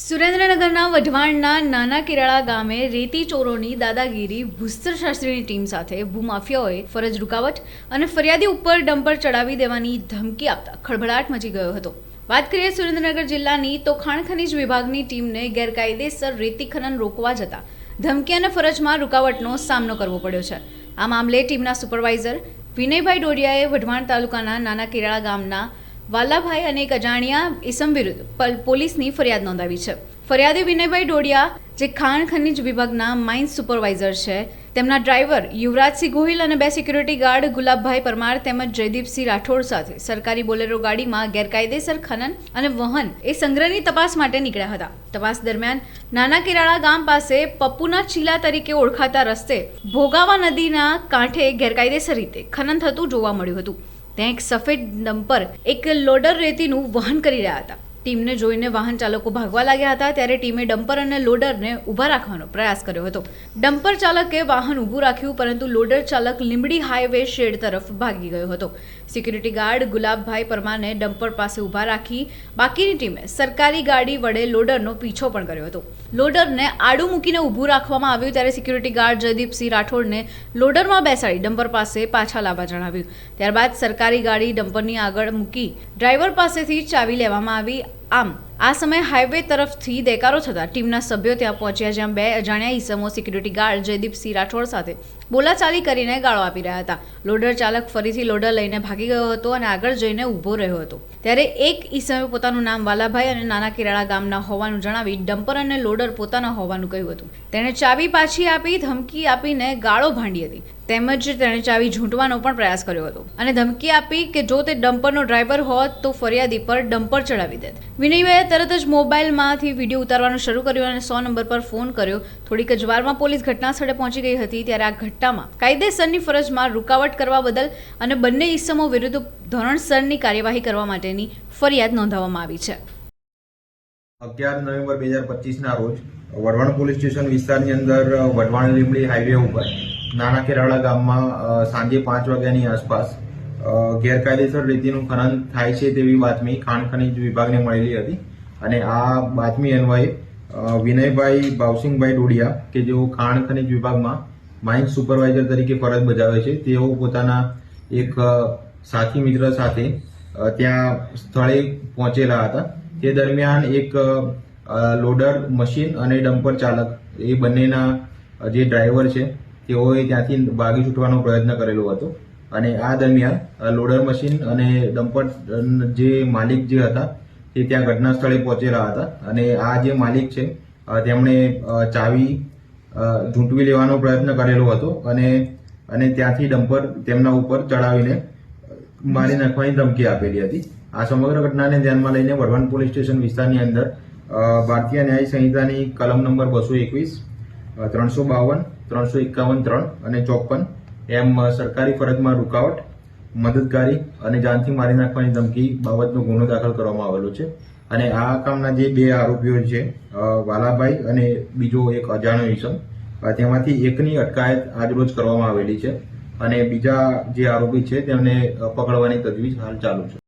સુરેન્દ્રનગરના વઢવાણના નાના કેરાળા ગામે રેતી ચોરોની દાદાગીરી ભૂસ્તર શાસ્ત્રીની ટીમ સાથે ભૂમાફિયાઓએ ફરજ રૂકાવટ અને ફરિયાદી ઉપર ડમ્પર ચડાવી દેવાની ધમકી આપતા ખળભળાટ મચી ગયો હતો. વાત કરીએ સુરેન્દ્રનગર જિલ્લાની, તો ખાણ ખનીજ વિભાગની ટીમને ગેરકાયદેસર રેતી ખનન રોકવા જતા ધમકી અને ફરજમાં રૂકાવટનો સામનો કરવો પડ્યો છે. આ મામલે ટીમના સુપરવાઇઝર વિનયભાઈ ડોડિયાએ વઢવાણ તાલુકાના નાના કેરાળા ગામના વાલાભાઈ અને એક અજાણ્યા ઇસમ વિરુદ્ધ પલ- પોલીસની ફરિયાદ નોંધાવી છે. ફરિયાદી વિનયભાઈ ડોડિયા, જે ખાણ ખનિજ વિભાગના માઇન્સ સુપરવાઇઝર છે, તેમના ડ્રાઈવર યુવરાજસિંહ ગોહિલ અને બે સિક્યુરિટી ગાર્ડ ગુલાબભાઈ પરમાર તેમજ જયદીપસિંહ રાઠોડ સાથે સરકારી બોલેરો ગાડીમાં ગેરકાયદેસર ખનન અને વહન એ સંગ્રહની તપાસ માટે નીકળ્યા હતા. તપાસ દરમિયાન નાના કેરાળા ગામ પાસે પપ્પુના ચીલા તરીકે ઓળખાતા રસ્તે ભોગાવા નદીના કાંઠે ગેરકાયદેસર રીતે ખનન થતું જોવા મળ્યું હતું. ત્યાં એક સફેદ ડમ્પર એક લોડર રેતીનું વહન કરી રહ્યા હતા. ટીમને જોઈને વાહન ચાલકો ભાગવા લાગ્યા હતા ત્યારે ટીમે ડમ્પર અને લોડરને ઊભા રાખવાનો પ્રયાસ કર્યો હતો. ડમ્પર ચાલકે વાહન ઊભું રાખ્યું, પરંતુ લોડર ચાલક લીંબડી હાઈવે શેડ તરફ ભાગી ગયો હતો. સિક્યુરિટી ગાર્ડ ગુલાબભાઈ પરમારને ડમ્પર પાસે ઊભા રાખી બાકીની ટીમે સરકારી ગાડી વડે લોડરનો પીછો પણ કર્યો હતો. લોડરને આડું મૂકીને ઊભું રાખવામાં આવ્યું ત્યારે સિક્યુરિટી ગાર્ડ જયદીપસિંહ રાઠોડને લોડરમાં બેસાડી ડમ્પર પાસે પાછા લાવવા જણાવ્યું. ત્યારબાદ સરકારી ગાડી ડમ્પરની આગળ મૂકી ડ્રાઈવર પાસેથી ચાવી લેવામાં આવી. like આમ, આ સમયે હાઈવે તરફથી દેકારો થતા ટીમના સભ્યો ત્યાં પહોંચ્યા, જ્યાં બે અજાણ્યા ઈસમો સિક્યુરિટી ગાર્ડ જયદીપસિંહ રાઠોડ સાથે બોલાચાલી કરીને ગાળો આપી રહ્યા હતા. લોડર ચાલક ફરીથી લોડર લઈને ભાગી ગયો હતો અને આગળ જઈને ઊભો રહ્યો હતો. ત્યારે એક ઈસમે પોતાનું નામ વાલાભાઈ અને નાના કેરાળા ગામના હોવાનું જણાવી ડમ્પર અને લોડર પોતાના હોવાનું કહ્યું હતું. તેણે ચાવી પાછી આપી, ધમકી આપીને ગાળો ભાંડી હતી. તેમજ તેણે ચાવી ઝૂંટવાનો પણ પ્રયાસ કર્યો હતો. અને ધમકી આપી કે જો તે ડમ્પરનો ડ્રાઈવર હોત તો ફરિયાદી પર ડમ્પર ચડાવી દેત. વિનયભાઈએ તરત જ મોબાઈલમાંથી વીડિયો ઉતારવાનું શરૂ કર્યું અને સો નંબર પર ફોન કર્યો. થોડીક જ વારમાં પોલીસ ઘટના સ્થળે પહોંચી ગઈ હતી ત્યારે આ ઘટનામાં કાયદેસરની ફરજમાં રૂકાવટ કરવા બદલ અને બંને ઇસમો વિરુદ્ધ ધોરણસરની કાર્યવાહી કરવા માટેની ફરિયાદ નોંધાવવામાં આવી છે. અગિયાર નવેમ્બર બે હજાર પચીસના રોજ વઢવાણ પોલીસ સ્ટેશન વિસ્તારની અંદર વઢવાણ લીમડી હાઈવે ઉપર, નાના કેરાળા ગામમાં સાંજે પાંચ વાગ્યાની આસપાસ ગેરકાયદેસર રીતિનું ખનન થાય છે તેવી બાતમી ખાણ ખનીજ વિભાગને મળેલી હતી. અને આ બાતમી અન્વયે વિનયભાઈ ભાવસિંહભાઈ ડોડિયા, કે જેઓ ખાણ ખનીજ વિભાગમાં માઇન્સ સુપરવાઇઝર તરીકે ફરજ બજાવે છે, તેઓ પોતાના એક સાથી મિત્ર સાથે ત્યાં સ્થળે પહોંચેલા હતા. તે દરમિયાન એક લોડર મશીન અને ડમ્પર ચાલક, એ બંનેના જે ડ્રાઈવર છે, તેઓએ ત્યાંથી ભાગી છૂટવાનો પ્રયત્ન કરેલો હતો. અને આ દરમિયાન લોડર મશીન અને ડમ્પર જે માલિક જે હતા, તે ત્યાં ઘટના સ્થળે પહોંચેલા હતા. અને આ જે માલિક છે તેમણે ચાવી ઝૂંટવી લેવાનો પ્રયત્ન કરેલો હતો અને અને ત્યાંથી ડમ્પર તેમના ઉપર ચડાવીને મારી નાખવાની ધમકી આપેલી હતી. આ સમગ્ર ઘટનાને ધ્યાનમાં લઈને વઢવાણ પોલીસ સ્ટેશન વિસ્તારની અંદર ભારતીય ન્યાય સંહિતાની કલમ નંબર બસો એકવીસ ત્રણસો બાવન, ત્રણસો એકાવન ત્રણ અને ચોપન એમ સરકારી ફરજમાં રૂકાવટ, મદદગારી અને જાનથી મારી નાખવાની ધમકી બાબતનો ગુનો દાખલ કરવામાં આવેલો છે. અને આ કામના જે બે આરોપીઓ છે વાલાભાઈ અને બીજો એક અજાણ્યો ઈસમ તેમાંથી એકની અટકાયત આજરોજ કરવામાં આવેલી છે. અને બીજા જે આરોપી છે, તેમને પકડવાની તજવીજ હાલ ચાલુ છે.